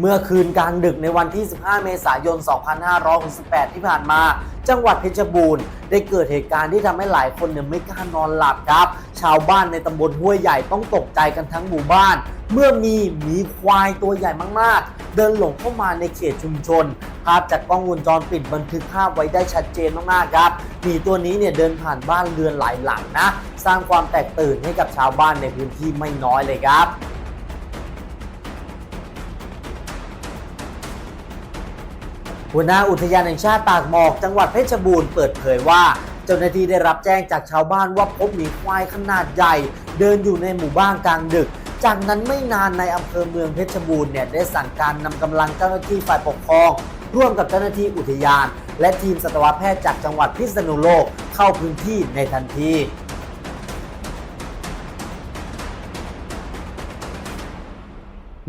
เมื่อคืนกลางดึกในวันที่ 15 เมษายน 2568 ที่ผ่านมา จังหวัดเพชรบูรณ์ ได้เกิดเหตุการณ์ที่ทำให้หลายคนเนี่ยไม่กล้านอนหลับครับ ชาวบ้านในตำบลห้วยใหญ่ต้องตกใจกันทั้งหมู่บ้าน เมื่อมีหมีควายตัวใหญ่มากๆ เดินหลงเข้ามาในเขตชุมชน ภาพจากกล้องวงจรปิดบันทึกภาพไว้ได้ชัดเจนมากๆครับหมีตัวนี้เนี่ยเดินผ่านบ้านเรือนหลายหลังนะ สร้างความแตกตื่นให้กับชาวบ้านในพื้นที่ไม่น้อยเลยครับ หัวหน้าอุทยานแห่งชาติตากหมอกจังหวัดเพชรบูรณ์เปิดเผยว่า เจ้าหน้าที่ได้รับแจ้งจากชาวบ้านว่าพบหมีควายขนาดใหญ่ เดินอยู่ในหมู่บ้านกลางดึก จากนั้นไม่นานในอำเภอเมืองเพชรบูรณ์เนี่ยได้สั่งการนำกำลังเจ้าหน้าที่ฝ่ายปกครอง ร่วมกับเจ้าหน้าที่อุทยาน และทีมสัตวแพทย์จากจังหวัดพิษณุโลกเข้าพื้นที่ในทันที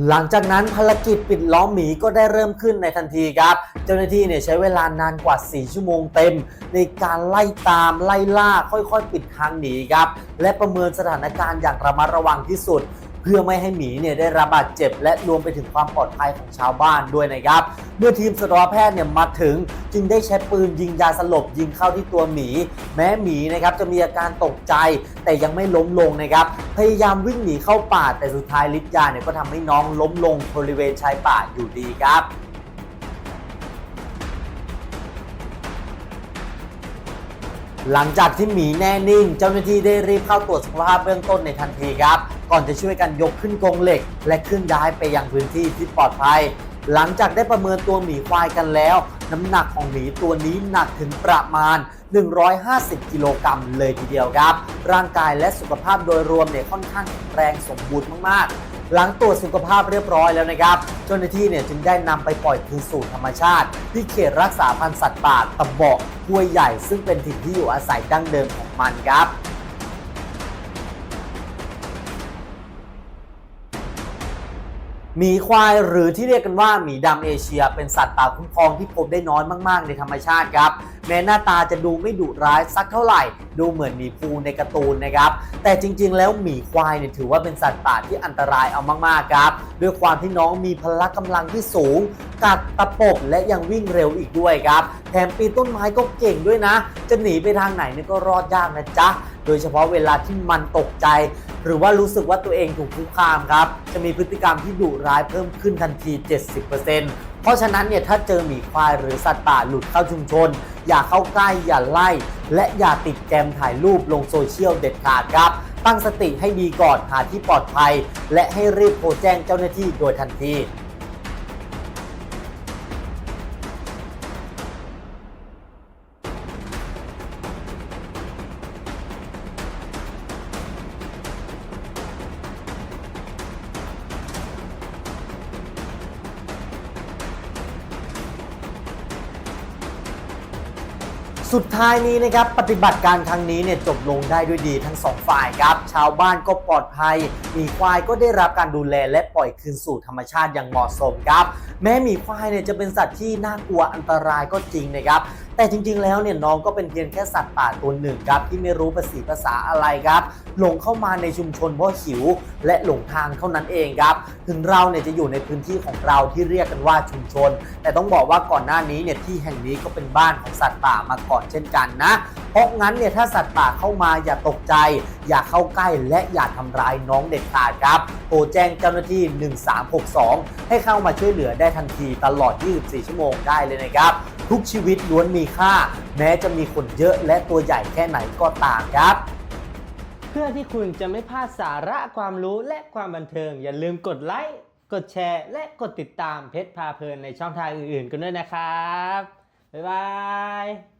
หลังจากนั้นภารกิจปิดล้อมหมีก็ได้เริ่มขึ้นในทันทีครับ เจ้าหน้าที่เนี่ยใช้เวลานานกว่า 4 ชั่วโมงเต็ม ในการไล่ตามไล่ล่าค่อยๆ ปิดทางหนีครับ และประเมินสถานการณ์อย่างระมัดระวังที่สุด เพื่อไม่ให้หมีเนี่ยได้รับบาดเจ็บ และรวมไปถึงความปลอดภัยของชาวบ้านด้วยนะครับ เมื่อทีมสัตวแพทย์เนี่ยมาถึง จึงได้ใช้ปืนยิงยาสลบยิงเข้าที่ตัวหมี แม้หมีนะครับจะมีอาการตกใจแต่ยังไม่ล้มลงนะครับพยายามวิ่งหนีเข้าป่าแต่สุดท้ายฤทธิ์ยาเนี่ยก็ทำให้น้องล้มลงบริเวณชายป่าอยู่ดีครับหลังจากที่หมีแน่นิ่ง เจ้าหน้าที่ได้รีบเข้าตรวจสุขภาพเบื้องต้นในทันทีครับ ก่อนจะช่วยกันยกขึ้นกรงเหล็ก และขึ้นย้ายไปยังพื้นที่ที่ปลอดภัย หลังจากได้ประเมินตัวหมีควายกันแล้ว น้ำหนักของหมีตัวนี้หนักถึงประมาณ 150 กิโลกรัมเลยทีเดียวครับ ร่างกายและสุขภาพโดยรวมเนี่ยค่อนข้างแข็งแรงสมบูรณ์มากๆ หลังตรวจสุขภาพเรียบร้อยแล้วนะครับ เจ้าหน้าที่เนี่ยจึงได้นำไปปล่อยคืนสู่ธรรมชาติ ที่เขตรักษาพันธุ์สัตว์ป่าตะเบาะห้วยใหญ่ ซึ่งเป็นถิ่นที่อยู่อาศัยดั้งเดิมของมันครับ หมีควายหรือที่เรียกกันว่าหมีดำเอเชีย เป็นสัตว์ป่าคุ้มครองที่พบได้น้อยมากๆ ในธรรมชาติครับ แม้หน้าตาจะดูไม่ดุร้ายสักเท่าไหร่ ดูเหมือนหมีภูในการ์ตูนนะครับ แต่จริงๆ แล้วหมีควายเนี่ยถือว่าเป็นสัตว์ป่าที่อันตรายเอามากๆครับ ด้วยความที่น้องมีพละกำลังที่สูง กัดตะปบและยังวิ่งเร็วอีกด้วยครับ แถมปีนต้นไม้ก็เก่งด้วยนะ จะหนีไปทางไหนนี่ก็รอดยากนะจ๊ะ โดยเฉพาะเวลาที่มันตกใจ หรือว่ารู้สึกว่าตัวเองถูกคุกคามครับ จะมีพฤติกรรมที่ดุร้ายเพิ่มขึ้นทันที 70%เพราะฉะนั้นเนี่ยถ้าเจอหมีควายหรือสัตว์ป่าหลุดเข้าชุมชน อย่าเข้าใกล้อย่าไล่ และอย่าติดแกมถ่ายรูปลงโซเชียลเด็ดขาดครับ ตั้งสติให้ดีก่อนหาที่ปลอดภัย และให้รีบโทรแจ้งเจ้าหน้าที่โดยทันที สุดท้ายนี้นะครับปฏิบัติการครั้งนี้เนี่ยจบลงได้ด้วยดีทั้งสองฝ่ายครับ ชาวบ้านก็ปลอดภัยหมีควายก็ได้รับการดูแลและปล่อยคืนสู่ธรรมชาติอย่างเหมาะสมครับ แม้หมีควายเนี่ยจะเป็นสัตว์ที่น่ากลัวอันตรายก็จริงนะครับ แต่จริงๆแล้วเนี่ยน้องก็เป็นเพียงแค่สัตว์ป่าตัวหนึ่งครับที่ไม่รู้ภาษีภาษาอะไรครับหลงเข้ามาในชุมชนเพราะหิว และหลงทางเท่านั้นเองครับ ถึงเราเนี่ยจะอยู่ในพื้นที่ของเราที่เรียกกันว่าชุมชน แต่ต้องบอกว่าก่อนหน้านี้เนี่ยที่แห่งนี้ก็เป็นบ้านของสัตว์ป่ามาก่อนเช่นกันนะ เพราะงั้นเนี่ยถ้าสัตว์ป่าเข้ามาอย่าตกใจ อย่าเข้าใกล้และอย่าทำร้ายน้องเด็ดขาดครับโทรแจ้งเจ้าหน้าที่ 1362 ให้เข้ามาช่วยเหลือได้ทันทีตลอด 24 ชั่วโมงได้เลยนะครับ ทุกชีวิตล้วนมีค่า แม้จะมีคนเยอะและตัวใหญ่แค่ไหนก็ตามครับ เพื่อที่คุณจะไม่พลาดสาระความรู้และความบันเทิง อย่าลืมกดไลค์ กดแชร์ และกดติดตามเพชรพาเพลินในช่องทางอื่นๆ กันด้วยนะครับ บ๊ายบาย